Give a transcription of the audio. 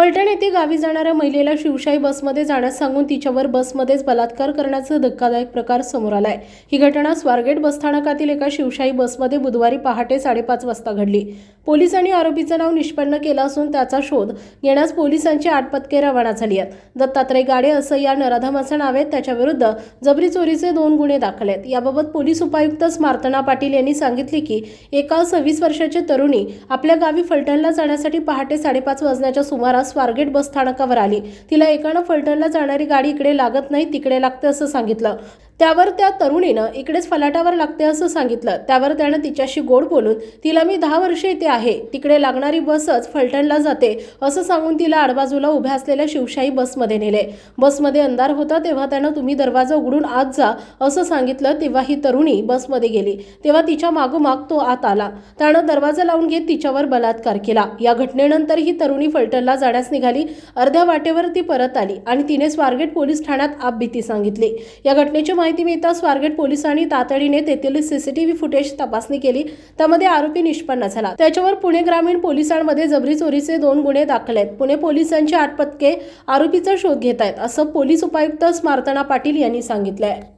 फलटण येथे गावी जाणाऱ्या महिलेला शिवशाही बसमध्ये जाण्यास सांगून तिच्यावर बसमध्येच बलात्कार करण्याचा धक्कादायक प्रकार समोर आलाय. ही घटना स्वारगेट बसस्थानकातील एका शिवशाही बसमध्ये बुधवारी पहाटे साडेपाच वाजता घडली. पोलिसांनी आरोपीचं नाव निष्पन्न केलं असून त्याचा शोध घेण्यास पोलिसांची आठ पथके रवाना झाली आहेत. दत्तात्रय गाडे असं या नराधमाचं नाव आहे. त्याच्याविरुद्ध जबरी चोरीचे दोन गुन्हे दाखल आहेत. याबाबत पोलीस उपायुक्त स्मार्तना पाटील यांनी सांगितले की एका सव्वीस वर्षाची तरुणी आपल्या गावी फलटणला जाण्यासाठी पहाटे साडेपाच वाजण्याच्या सुमारास स्वारगेट बस स्थानकावर आली. तिला एकानं फलटणला जाणारी गाडी इकडे लागत नाही तिकडे लागते असं सांगितलं. त्यावर त्या तरुणीनं इकडेच फलाटावर लागते असं सांगितलं. त्यावर त्यानं तिच्याशी गोड बोलून तिला मी दहा वर्ष इथे आहे. तिकडे लागणारी बसच फलटणला जाते असं सांगून तिला आडबाजूला उभ्या असलेल्या शिवशाही बसमध्ये नेले. बसमध्ये अंधार होता तेव्हा त्यानं तुम्ही दरवाजा उघडून आत जा असं सांगितलं तेव्हा ही तरुणी बसमध्ये गेली. तेव्हा तिच्या मागोमाग तो आत आला. त्यानं दरवाजा लावून घेत तिच्यावर बलात्कार केला. या घटनेनंतर ही तरुणी फलटणला जाण्यास निघाली. अर्ध्या वाटेवर ती परत आली आणि तिने स्वारगेट पोलीस ठाण्यात आपबीती सांगितली. या घटनेची माहिती मिळताच स्वारगेट पोलिसांनी तातडीने तेथील सीसीटीव्ही फुटेज तपासणी केली. त्यामध्ये आरोपी निष्पन्न झाला. त्याच्यावर पुणे ग्रामीण पोलिसांमध्ये जबरी चोरीचे दोन गुन्हे दाखल आहेत. पुणे पोलिसांची आठ पथके आरोपीचा शोध घेत आहेत असं पोलीस उपायुक्त स्मार्तना पाटील यांनी सांगितलंय.